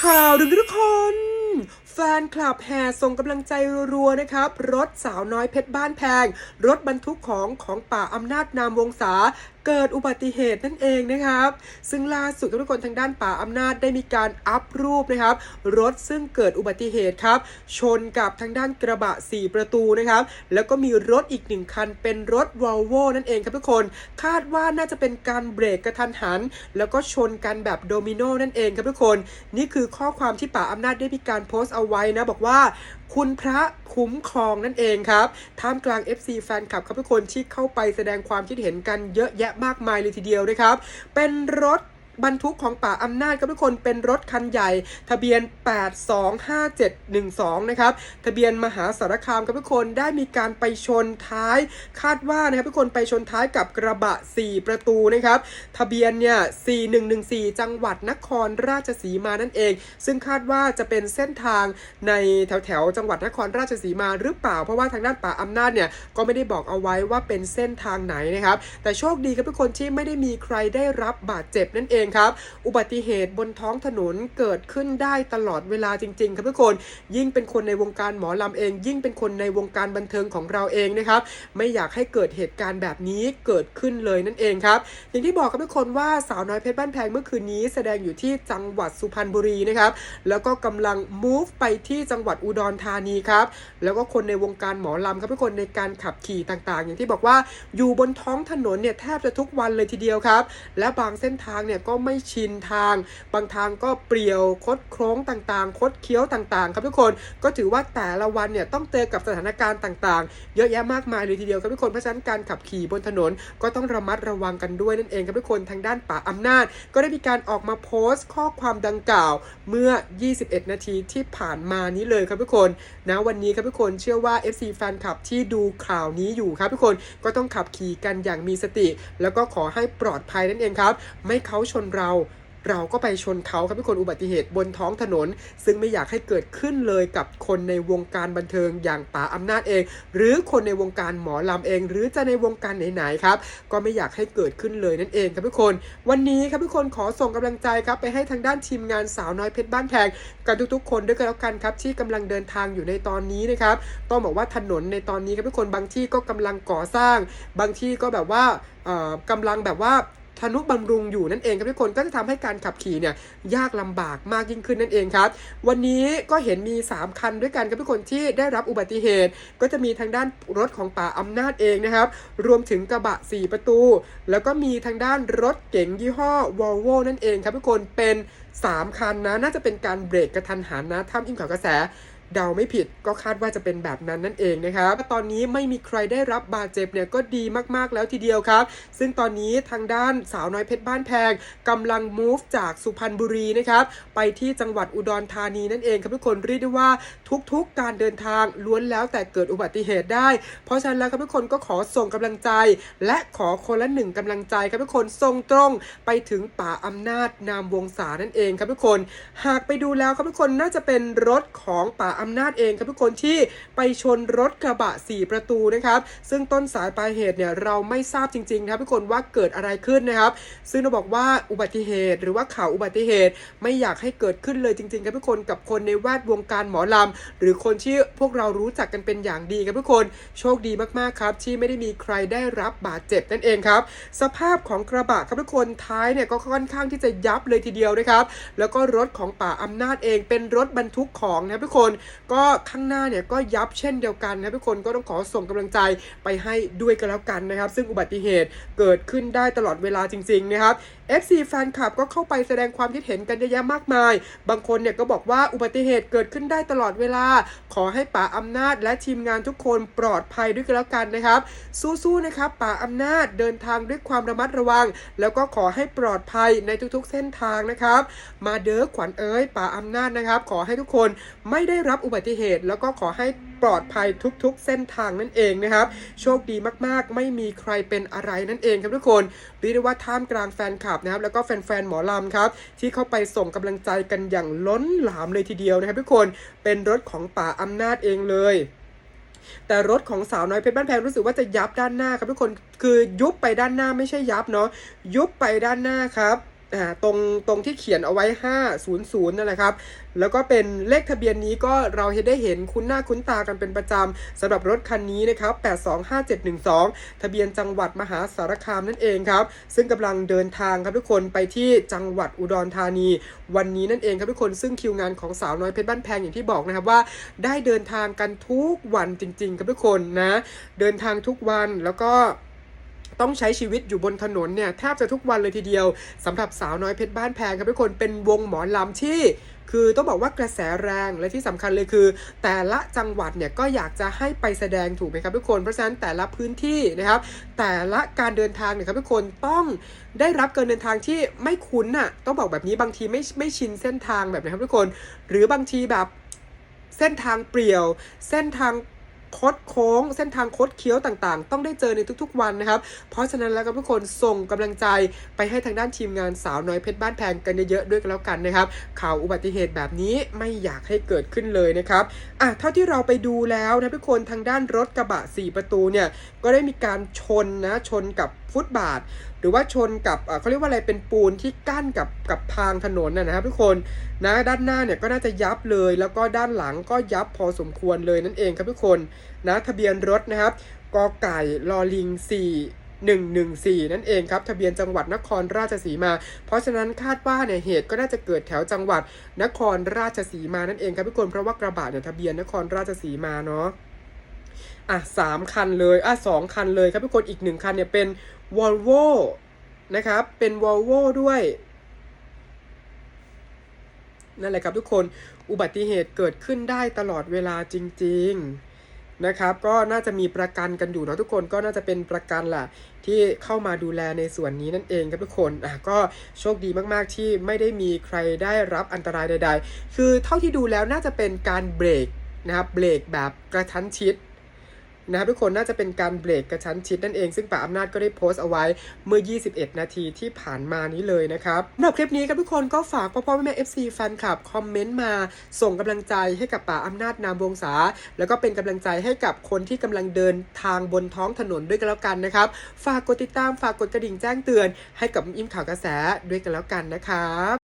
ข่าวดึงทุกคน แฟนคลับแห่ส่งกำลังใจรัวๆนะครับ รถสาวน้อยเพชรบ้านแพง รถบรรทุกของของป่าอำนาจนามวงศา เกิดอุบัติเหตุนั่นเองนะครับ ซึ่งล่าสุดทุกคนทางด้านป่าอำนาจได้มีการอัพรูปนะครับ รถซึ่งเกิดอุบัติเหตุครับ ชนกับทางด้านกระบะ 4 ประตูนะครับ แล้วก็มีรถอีกหนึ่งคัน เป็นรถวอลโวนั่นเองครับทุกคน คาดว่าน่าจะเป็นการเบรกกระทันหัน แล้วก็ชนกันแบบโดมิโนนั่นเองครับทุกคน นี่คือข้อความที่ป่าอำนาจได้มีการโพสต์เอาไว้นะบอกว่าคุณพระคุ้มครองนั่นเองครับ ท่ามกลาง FC แฟนคลับครับทุกคนที่เข้าไปแสดงความคิดเห็นกันเยอะแยะมากมายเลยทีเดียวนะครับ เป็นรถ บรรทุกของป่าอำนาจครับทุกคนเป็นรถคันใหญ่ ทะเบียน 825712 นะครับ ทะเบียนมหาสารคามครับทุกคนได้มีการไปชนท้าย คาดว่านะครับทุกคนไปชนท้ายกับกระบะ 4 ประตูนะครับ ทะเบียนเนี่ย 4114 จังหวัดนครราชสีมานั่นเอง ซึ่งคาดว่าจะเป็นเส้นทางในแถวแถวจังหวัดนครราชสีมาหรือเปล่า เพราะว่าทางด้านป่าอำนาจเนี่ยก็ไม่ได้บอกเอาไว้ว่าเป็นเส้นทางไหนนะครับ แต่โชคดีครับทุกคนที่ไม่ได้มีใครได้รับบาดเจ็บนั่นเองครับ อุบัติเหตุบนท้องถนนเกิดขึ้นได้ตลอดเวลาจริง ๆ ครับทุกคน ยิ่งเป็นคนในวงการหมอลำเอง ยิ่งเป็นคนในวงการบันเทิงของเราเองนะครับ ไม่อยากให้เกิดเหตุการณ์แบบนี้เกิดขึ้นเลยนั่นเองครับ อย่างที่บอกกับทุกคนว่าสาวน้อยเพชรบ้านแพงเมื่อคืนนี้ แสดงอยู่ที่จังหวัดสุพรรณบุรีนะครับ แล้วก็กำลัง move ไปที่จังหวัดอุดรธานีครับ แล้วก็คนในวงการหมอลำครับทุกคนในการขับขี่ต่างๆ อย่างที่บอกว่าอยู่บนท้องถนนเนี่ยแทบจะทุกวันเลยทีเดียวครับ และบางเส้นทางเนี่ยก็ไม่ชินทาง บางทางก็เปรี่ยวคดโค้งต่างๆ คดเคี้ยวต่างๆ ครับทุกคนก็ถือว่าแต่ละวันเนี่ยต้องเจอกับสถานการณ์ต่างๆ เยอะแยะมากมายเลยทีเดียวครับทุกคนเพราะฉะนั้นการขับขี่บนถนนก็ต้องระมัดระวังกันด้วยนั่นเองครับทุกคนทางด้านป่าอำนาจ ก็ได้มีการออกมาโพสต์ข้อความดังกล่าวเมื่อ 21 นาทีที่ผ่านมานี้เลยครับทุกคนนะวันนี้ครับทุกคนเชื่อว่า FC แฟนคลับที่ดูข่าวนี้อยู่ครับทุกคนก็ต้องขับขี่กันอย่างมีสติ แล้วก็ขอให้ปลอดภัยนั่นเองครับ ไม่เขาชนเรา เราก็ไปชนเขาครับทุกคนอุบัติเหตุบนท้องถนน ซึ่งไม่อยากให้เกิดขึ้นเลยกับคนในวงการบันเทิงอย่างป๋าอำนาจเอง หรือคนในวงการหมอลำเอง หรือจะในวงการไหนๆครับ ก็ไม่อยากให้เกิดขึ้นเลยนั่นเองครับทุกคน วันนี้ครับทุกคนขอส่งกำลังใจครับไปให้ทางด้านทีมงานสาวน้อยเพชรบ้านแพงกับทุกๆ คนด้วยกันแล้วกันครับที่กำลังเดินทางอยู่ในตอนนี้นะครับต้องบอกว่าถนนในตอนนี้ครับทุกคนบางที่ก็กำลังก่อสร้าง บางที่ก็แบบว่าเอ่อกำลังแบบว่า ทนุบำรุงอยู่นั่นเองครับทุกคนก็จะทำให้การขับขี่เนี่ยยากลำบากมากยิ่งขึ้นนั่นเองครับ วันนี้ก็เห็นมี 3 คันด้วยกันครับทุกคนที่ได้รับอุบัติเหตุ ก็จะมีทางด้านรถของป่าอำนาจเองนะครับ รวมถึงกระบะ 4 ประตู แล้วก็มีทางด้านรถเก๋งยี่ห้อ Volvo นั่นเองครับทุกคนเป็น 3 คันนะน่าจะเป็นการเบรกกระทันหันนะถ้ามอิงข่าวกระแส เดาไม่ผิดก็คาดว่าจะเป็นแบบนั้นนั่นเองนะครับตอนนี้ไม่มีใครได้รับบาดเจ็บเนี่ยก็ดีมากๆแล้วทีเดียวครับ ซึ่งตอนนี้ทางด้านสาวน้อยเพชรบ้านแพงกำลัง move จากสุพรรณบุรีนะครับไปที่จังหวัดอุดรธานีนั่นเองครับทุกคนเรียกได้ว่าทุกๆการเดินทางล้วนแล้วแต่เกิดอุบัติเหตุได้ เพราะฉะนั้นแล้วครับทุกคนก็ขอส่งกำลังใจ และขอคนละหนึ่งกำลังใจครับทุกคนส่งตรงไปถึงป่าอำนาจนามวงศานั่นเองครับทุกคน หากไปดูแล้วครับทุกคนน่าจะเป็นรถของป่าอำนาจเองครับทุกคนที่ไปชนรถกระบะ 4 ประตูนะครับ ซึ่งต้นสายปลายเหตุเนี่ยเราไม่ทราบจริงๆครับทุกคนว่าเกิดอะไรขึ้นนะครับ ซึ่งเราบอกว่าอุบัติเหตุ หรือว่าข่าวอุบัติเหตุ ไม่อยากให้เกิดขึ้นเลยจริงๆครับทุกคนกับคนในแวดวงการหมอลำหรือคนที่พวกเรารู้จักกันเป็นอย่างดีครับทุกคนโชคดีมากๆครับ ที่ไม่ได้มีใครได้รับบาดเจ็บนั่นเองครับ สภาพของกระบะครับทุกคนท้ายเนี่ยก็ค่อนข้างที่จะยับเลยทีเดียวนะครับ แล้วก็รถของป่าอำนาจเองเป็นรถบรรทุกของนะครับทุกคนก็ข้างหน้าเนี่ยก็ยับเช่นเดียวกันนะทุกคนก็ต้องขอส่งกำลังใจไปให้ด้วยกันแล้วกันนะครับ ซึ่งอุบัติเหตุเกิดขึ้นได้ตลอดเวลาจริงๆนะครับ FC แฟนคลับก็เข้าไปแสดงความคิดเห็นกันเยอะแยะมากมาย บางคนเนี่ยก็บอกว่าอุบัติเหตุเกิดขึ้นได้ตลอดเวลา ขอให้ป่าอำนาจและทีมงานทุกคนปลอดภัยด้วยกันแล้วกันนะครับ สู้ๆนะครับป่าอำนาจเดินทางด้วยความระมัดระวัง แล้วก็ขอให้ปลอดภัยในทุกๆ เส้นทางนะครับ มาเด้อขวัญเอ้ยป่าอำนาจนะครับ ขอให้ทุกคนไม่ได้รับอุบัติเหตุ แล้วก็ขอให้ปลอดภัยทุกๆ เส้นทางนั่นเองนะครับ โชคดีมากๆ ไม่มีใครเป็นอะไรนั่นเองครับทุกคนเรียกได้ว่าท่ามกลางแฟนคลับนะครับ แล้วก็แฟนๆหมอลำครับ ที่เข้าไปส่งกำลังใจกันอย่างล้นหลามเลยทีเดียวนะครับทุกคนเป็นรถของป่าอำนาจเองเลยแต่รถของสาวน้อยเพชรบ้านแพงรู้สึกว่าจะยับด้านหน้าครับทุกคนคือยุบไปด้านหน้าไม่ใช่ยับเนาะยุบไปด้านหน้าครับ ตรงตรงที่เขียนเอาไว้ 500นั่นแหละครับ แล้วก็เป็นเลขทะเบียนนี้ก็เราได้เห็นคุ้นหน้าคุ้นตากันเป็นประจำสำหรับรถคันนี้นะครับ 825712 ทะเบียนจังหวัดมหาสารคามนั่นเองครับ ซึ่งกำลังเดินทางครับทุกคนไปที่จังหวัดอุดรธานี วันนี้นั่นเองครับทุกคนซึ่งคิวงานของสาวน้อยเพชรบ้านแพงอย่างที่บอกนะครับว่า ได้เดินทางกันทุกวันจริง ๆ ครับทุกคนนะ เดินทางทุกวันแล้วก็ ต้องใช้ชีวิตอยู่บนถนนเนี่ยแทบจะทุกวันเลยทีเดียวสำหรับสาวน้อยเพชรบ้านแพงครับทุกคนเป็นวงหมอลำที่คือต้องบอกว่ากระแสแรงและที่สำคัญเลยคือ แต่ละจังหวัดเนี่ยก็อยากจะให้ไปแสดงถูกไหมครับทุกคน เพราะฉะนั้นแต่ละพื้นที่นะครับ แต่ละการเดินทางเนี่ยครับทุกคนต้องได้รับการเดินทางที่ไม่คุ้นน่ะต้องบอกแบบนี้บางทีไม่ไม่ชินเส้นทางแบบนะครับทุกคน หรือบางทีแบบเส้นทางเปลี่ยว เส้นทาง คดโค้ง เส้นทางคดเคี้ยวต่างๆ ต้องได้เจอในทุกๆวันนะครับ เพราะฉะนั้นแล้วก็ทุกคนส่งกำลังใจไปให้ทางด้านทีมงานสาวน้อยเพชรบ้านแพงกันเยอะๆด้วยกันแล้วกันนะครับ ข่าวอุบัติเหตุแบบนี้ไม่อยากให้เกิดขึ้นเลยนะครับอะเท่าที่เราไปดูแล้วนะทุกคนทางด้านรถกระบะ 4 ประตูเนี่ยก็ได้มีการชนนะชนกับฟุตบาท หรือว่าชนกับเอ่อเขาเรียกว่าอะไรเป็นปูนที่กั้นกับกับทางถนนนะนะครับทุกคนนะด้านหน้าเนี่ยก็น่าจะยับเลย แล้วก็ด้านหลังก็ยับพอสมควรเลยนั่นเองครับทุกคนนะทะเบียนรถนะครับกอไก่ลอลิง 4 114 นั่นเองครับ ทะเบียนจังหวัดนครราชสีมา เพราะฉะนั้นคาดว่าเนี่ยเหตุก็น่าจะเกิดแถวจังหวัดนครราชสีมานั่นเองครับทุกคนเพราะว่ากระบะเนี่ยทะเบียนนครราชสีมาเนาะอะสามคันเลยอะสองคันเลยครับทุกคนอีกหนึ่งคันเนี่ยเป็น Volvo นะครับเป็น Volvo ด้วยนั่นแหละครับทุกคนอุบัติเหตุเกิดขึ้นได้ตลอดเวลาจริง ๆ นะครับ ก็น่าจะมีประกันกันอยู่เนาะทุกคนก็น่าจะเป็นประกันแหละที่เข้ามาดูแลในส่วนนี้นั่นเองครับทุกคนอะก็โชคดีมากๆที่ไม่ได้มีใครได้รับอันตรายใด ๆ คือเท่าที่ดูแล้วน่าจะเป็นการเบรกนะครับเบรกแบบกระชั้นชิด นะครับทุกคนน่าจะเป็นการเบรกกระชั้นชิดนั่นเอง ซึ่งป่าอำนาจก็ได้โพสต์เอาไว้เมื่อ 21 นาทีที่ผ่านมานี้เลยนะครับสำหรับคลิปนี้ครับทุกคนก็ฝากพ่อพ่อแม่แม่ FC แฟนคลับคอมเมนต์มาส่งกำลังใจให้กับป่าอำนาจนามวงศาแล้วก็เป็นกำลังใจให้กับคนที่กำลังเดินทางบนท้องถนนด้วยกันแล้วกันนะครับฝากกดติดตามฝากกดกระดิ่งแจ้งเตือน ให้กับอิมข่าวกระแสด้วยกันแล้วกันนะครับ